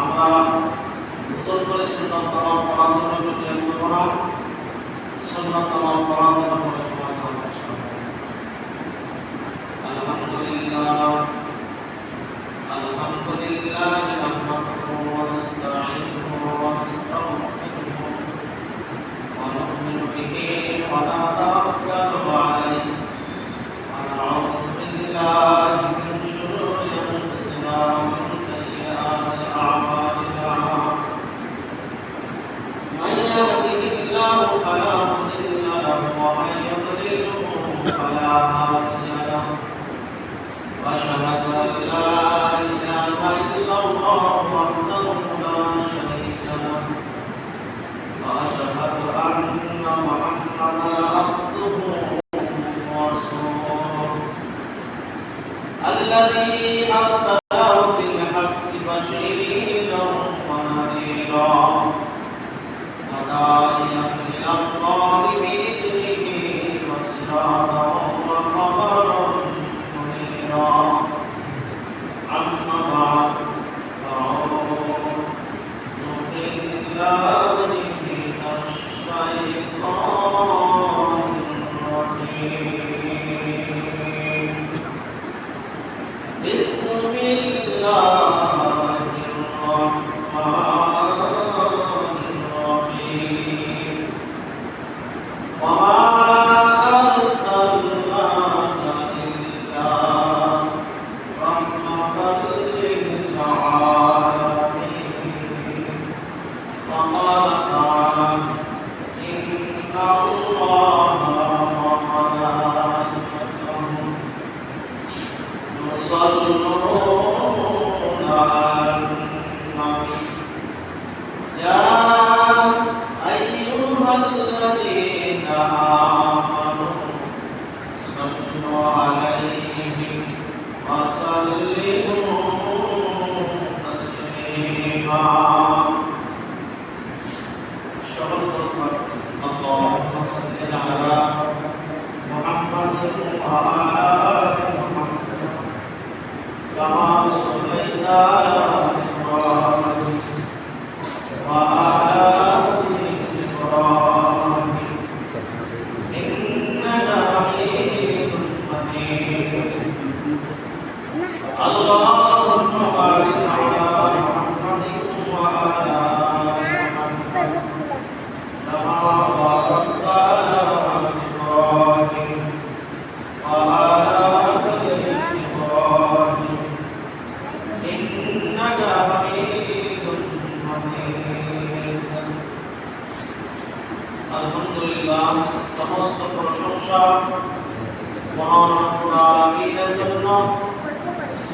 আমরা নতুন করে সুন্দর তমাম পড়ানোর জন্য নিয়ন্ত্রণ করা সুন্দর তমাম পড়ানোর করে আলহামদুলিল্লাহ আলহামদুলিল্লাহ Amen.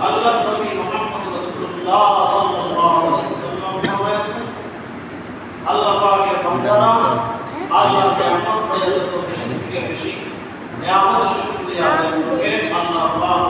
আল্লাহ নবী মুহাম্মদ রাসূলুল্লাহ সাল্লাল্লাহু আলাইহি ওয়াসাল্লাম ফরমায়েছেন, আল্লাহ পাকের বান্দারা বেশি থেকে বেশি আল্লাহ পাক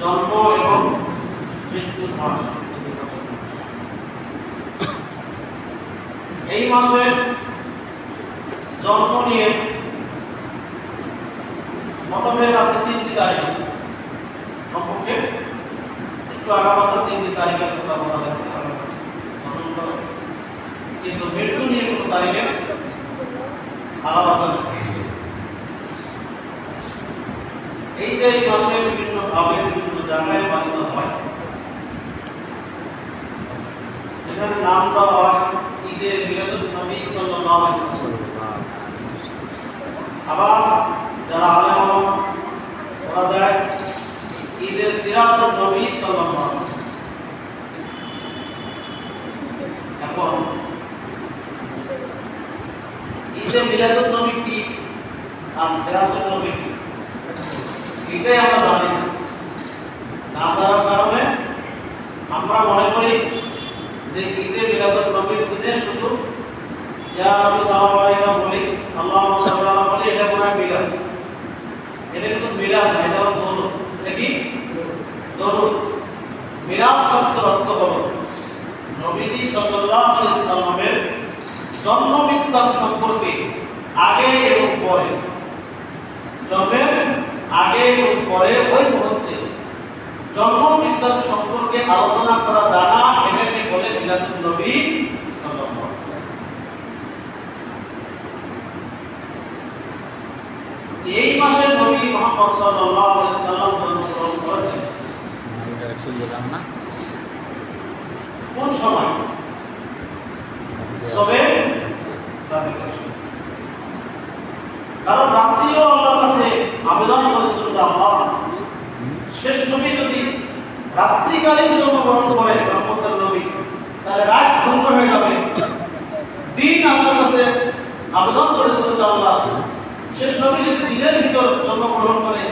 জন্ম এই মাসে জন্ম নিয়ে মতভেদ আছে তিনটি তারিখ আছে। কমপক্ষে একটু আগা পাশা তিনটি তারিখের কথা বলা হয়েছে নতুন করে। কিন্তু মৃত্যু নিয়ে কোনো তারিখের নেই। এই যে এই মাসে বিভিন্ন ভাবে বিভিন্ন জায়গায় পালিত হয় এখানে নাম দেওয়া হয় ঈদের মিলাদুন নবী সাল্লাল্লাহু আলাইহি ওয়াসাল্লাম আবার যারা আলেম ওরা দেয় ঈদে নবী সাল্লাল্লাহু নবী কি আর নবী আমরা কারণে আমরা মনে করি যে ঈদে মিলাদুন নবীর দিনে শুধু সাল্লাল্লাহু বলি, আল্লাহুম্মা সাল্লি আলা বলি এটা হয় মিলাদ। এটা কিন্তু মিলাদ না, এটা হলো দরুদ মিলাদ শব্দের অর্থ হলো নবীজি সাল্লাল্লাহু আলাইহি সাল্লামের জন্ম বিজ্ঞান সম্পর্কে আগে এবং পরে, জন্মের আগে এবং পরে ওই মুহূর্তে জন্মবিজ্ঞান সম্পর্কে আলোচনা করা জানা এটাকে বলে মিলাদুন নবী। এই মাসে নবী মুহাম্মদ সাল্লাল্লাহু আলাইহি সাল্লাম জন্মগ্রহণ করেছেন। কোন সময়? সবে? কারণ রাত্রিও আল্লাহর কাছে আবেদন করেছিল আল্লাহ, শেষ নবী যদি রাত্রিকালীন জন্মগ্রহণ করে রহমতের নবী, তাহলে রাত ভঙ্গ হয়ে যাবে। দিন আপনার কাছে আবেদন করেছিল আল্লাহ, শেষ নবী যদি দিনের ভিতর জন্মগ্রহণ করে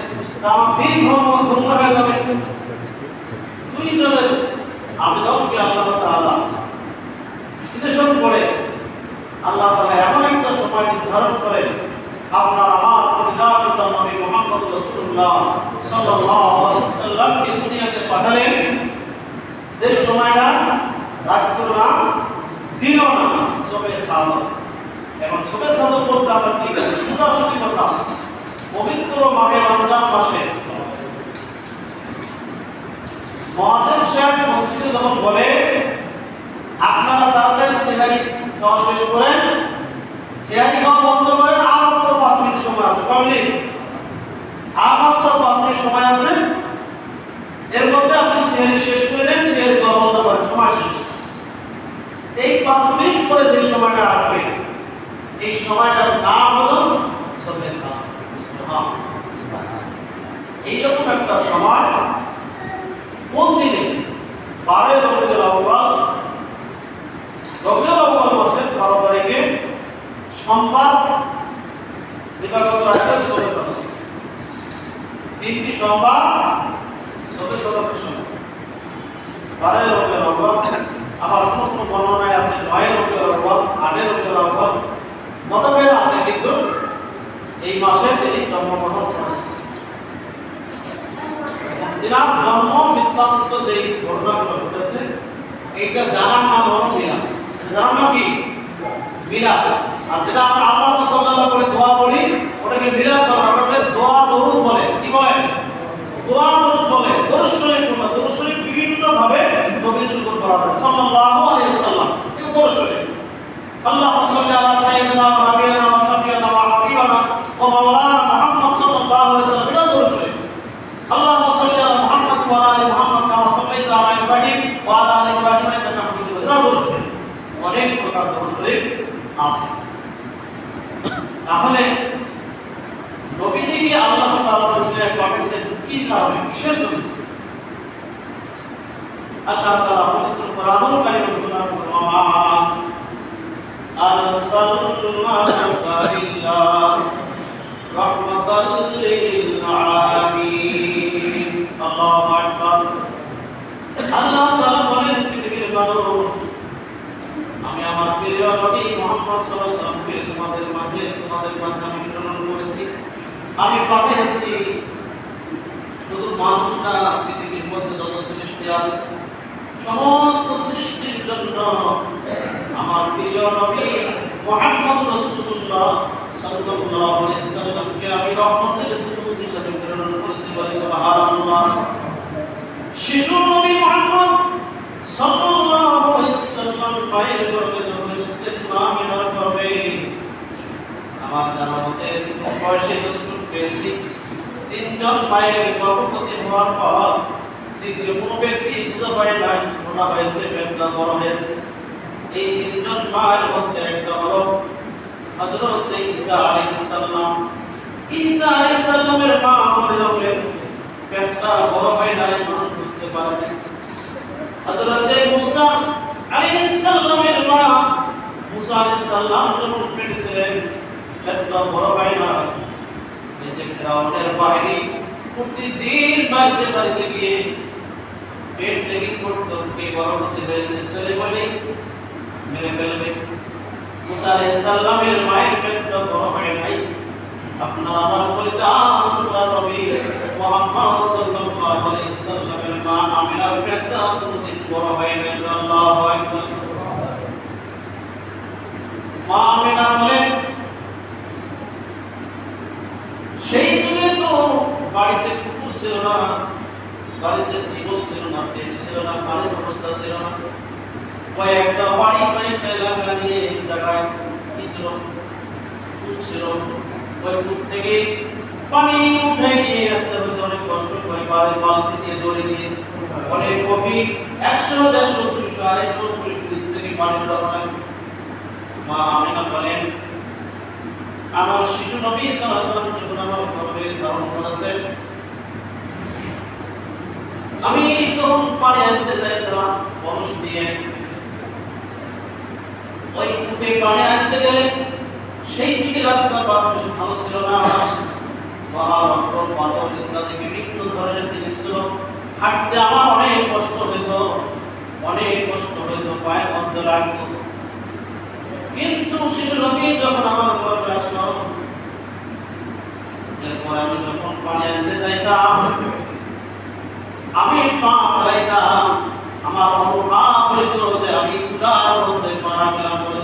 তা আমার দিন ধর্ম ভঙ্গ হয়ে যাবে। দুইজনের আবেদনকে আল্লাহ তাআলা বিশ্লেষণ করে? আল্লাহ তাআলা এমন একটা সময় নির্ধারণ করে আপনার আমার পরিজাত নবী মুহাম্মদ আলাইহি সাল্লামকে দুনিয়াতে পাঠালেন যে সময়টা রাত্র না দিনও না, সবে সাদত এখন সবে সাদত বলতে আমরা কি সোজাসুজি কথা। পবিত্র মাহে রমজান মাসে মহাদেব সাহেব মসজিদে যখন বলে, আপনারা তাড়াতাড়ি সেহারি খাওয়া শেষ করেন সেহারি খাওয়া বন্ধ করেন আর মাত্র পাঁচ মিনিট সময় আছে। মিনিট? আর মাত্র পাঁচ মিনিট সময় আছে। এর মধ্যে আপনি সেহারি শেষ করে নেন সেহারি খাওয়া বন্ধ করেন, সময় শেষ। এই পাঁচ মিনিট পরে যে সময়টা আসবে, এই সময়টার নাম হলো সবে সাত। এইরকম একটা সময় কোন দিনে? বারোই রবিউল আউয়াল রবিউল আউয়াল মাসের বারো তারিখে সোমবার দিবাগত রাতে ষোলো তিনটি সোমবার ষোলো সময়। বারোই রবিউল আউয়াল, আবার কোন বর্ণনায় আছে নয় রবিউল আউয়াল আটে রবিউল আউয়াল। মতভেদ আছে কিন্তু এই মাসে তিনি জন্মগ্রহণ মিলাপ জন্ম মিথ্যাত্ব যে ঘটনাগুলো ঘটেছে, এইটা জানার নাম হল মিলাপ জানার নাম কি? মিলাপ আর যেটা আমরা আল্লাহ সাল্লাহ করে দোয়া বলি, ওটাকে মিলাপ বলে ওটাকে দোয়া দরুদ বলে। কি বলে? দোয়া দরুদ বলে। দরুদ জন্য বলে। বিভিন্ন ভাবে নবীর উপর করা হয়। সাল্লাল্লাহু আলাইহি সাল্লাম এটা দরুদ শরীফ? আল্লাহ সাল্লি আলা সাইয়েদনা ওয়া হাবিবানা ওয়া সাফিয়ানা ওয়া হাবিবানা ওয়া মাওলানা মুহাম্মদ সাল্লাল্লাহু আলাইহি সাল্লাম এটা দরুদ আল্লাহ অনেক প্রকার দরুদ আছে। তাহলে নবীজিকে আল্লাহ তাআলা দুনিয়ায় পাঠিয়েছেন কি কারণে? কিসের জন্য? আল্লাহ তাআলা পবিত্র কোরআনুল কারীমে ঘোষণা করলেন আল্লাহ বলেন, পৃথিবীর মানুষ প্রিয় নবী মুহাম্মদ সাল্লাল্লাহু তোমাদের মাঝে তোমাদের মাঝে আমি প্রেরণ করেছি। আমি পাঠিয়েছি মানুষ না পৃথিবীর মধ্যে যত সৃষ্টি আছে, সমস্ত সৃষ্টির জন্য আমার প্রিয় নবী মুহাম্মদ রাসূলুল্লাহ সাল্লাল্লাহু আলাইহি সাল্লামকে আমি রহমতের দূত হিসেবে প্রেরণ করেছি বলে সুবহানাল্লাহ। শিশু নবী মুহাম্মদ সাল্লাল্লাহু আলাইহি সাল্লাম পায়ের গর্ভে যখন এসেছেন মা মিনার গর্ভে আমার জানা মতে বয়সে যতটুকু পেয়েছি তিনজন মায়ের গর্ভবতী হওয়ার পর দ্বিতীয় কোনো ব্যক্তি খুঁজে পায় নাই ওরা হয়েছে পেটটা বড় হয়েছে। এই তিনজন মায়ের মধ্যে একটা হলো হযরত ঈসা আলাইহিস সালাম। ঈসা আলাইহিস সালামের মা মরিয়মের পেটটা বড় হয় নাই, মানুষ বুঝতে পারে হযরত মুসা মা মুসা আলাইহিস সালাম যখন পেটে ছিলেন পেটটা বড় হয় না যে ফেরাউনের বাহিনী প্রতিদিন বাড়িতে বাড়িতে গিয়ে পেট চেকিং করতো, কে বড় হতে হয়েছে ছেলে বলে। মেরে ফেলবে। মুসা আলাইহিস মায়ের পেটটা বড় হয় নাই। আপনার আমার বলে আল্লাহ নবী মুহাম্মদ সাল্লাল্লাহু আলাইহি সাল্লামের মা আমিনার পেটটা কোনদিন বড় হয় নাই আল্লাহু আকবার। মা আমিনা বলেন সেই যুগে তো বাড়িতে কুকুর ছিল না, বাড়িতে টিবল ছিল না টেপ ছিল না, পানির ব্যবস্থা ছিল না। কয়েকটা বাড়ি, কয়েকটা এলাকা নিয়ে জায়গায় কি ছিল কূপ ছিল। ওই কূপ থেকে পানি উঠে গিয়ে আসতে হয়েছে অনেক কষ্ট করে পাড়ে বালতি দিয়ে, দড়ি দিয়ে অনেক কপি একশো, দেড়শো দুশো আড়াইশো পুলিশ থেকে পানি উঠানো হয়েছে। মা আমিনা বলেন আমার শিশু নবী করেছেন। আমি তখন পানি আনতে যাইতাম, মানুষ দিয়ে ওই কূপে পানি আনতে গেলে সেই দিকে রাস্তা পার ভালো ছিল না। পাহাড় পাথর ইত্যাদি বিভিন্ন ধরনের জিনিস ছিল। হাঁটতে আমার অনেক কষ্ট হইতো, অনেক কষ্ট হইতো, পায়ের মধ্যে লাগতো। কিন্তু শিশু নবী যখন আমার আসলো এরপর আমি যখন পানি আনতে যাইতাম, আমি পা ফেলাইতাম। আমার অনুভব হইতো যে আমি উদার হতে পারা গেলাম বলে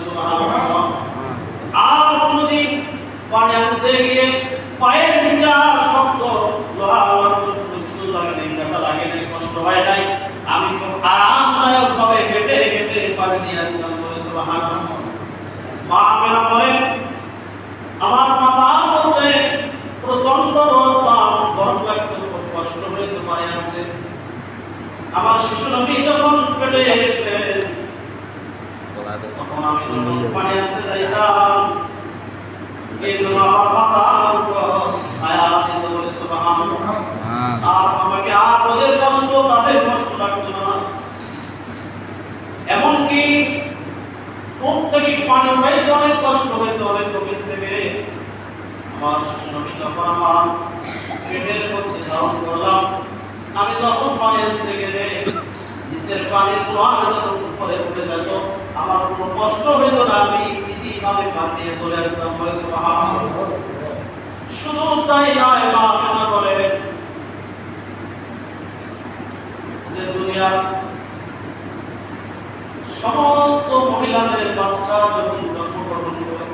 আর কোনদিন পানি আনতে গিয়ে পায়ের নিচে শক্ত লোহা কিছু লাগে নাই, ব্যথা লাগে নাই, কষ্ট হয় নাই। আমি আরামদায়ক ভাবে হেঁটে হেঁটে পানি নিয়ে আসতাম বলে সুবহানাল্লাহ। মা আমেনা বলেন, আমার মাথার মধ্যে প্রচণ্ড রোদতাপ গরম লাগতো খুব কষ্ট হইতো পানি আনতে। আমার শিশু নবী যখন পেটে এসেছিলেন তখন আমি যখন পানি আনতে যাইতাম কিন্তু আমার মাথার উপর ছায়া বলে সুবহানাল্লাহ। আর আমাকে আর ওদের কষ্ট তাদের কষ্ট লাগতো না। এমনকি কূপ থেকে পানি উঠাইতে অনেক কষ্ট হইতো অনেক গভীর থেকে। আমি তখন নিচের পানির যখন উপরে উঠে যেত আমার কোনো কষ্ট না আমি ইজি ভাবে পানি দিয়ে চলে আসতাম শুধু তাই নয় মা বলে যে দুনিয়ার সমস্ত মহিলাদের বাচ্চা যখন জন্মগ্রহণ করে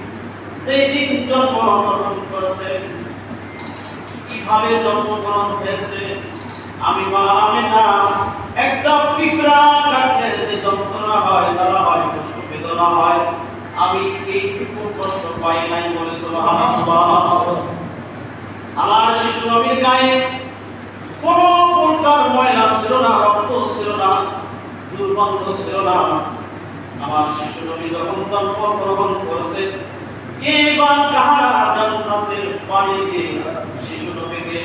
যেই জন্মগ্রহণ করেছে, কীভাবে জন্মগ্রহণ হয়েছে, আমি মা আমেনা একটা পিঁপড়া কাটলে যে যন্ত্রণা হয়, জ্বালা হয় কষ্ট বেদনা হয়, আমি এইটুকু কষ্ট পাই নাই বলে সুবহানাল্লাহ। আমার শিশু নবীর গায়ে কোনো প্রকার ময়লা ছিল না, রক্ত ছিল না, দুর্গন্ধ ছিল না। আমার শিশু নবী যখন জন্মগ্রহণ করেছে কে বা কাহারা জান্নাতের পাড়ে গিয়ে শিশু নবীকে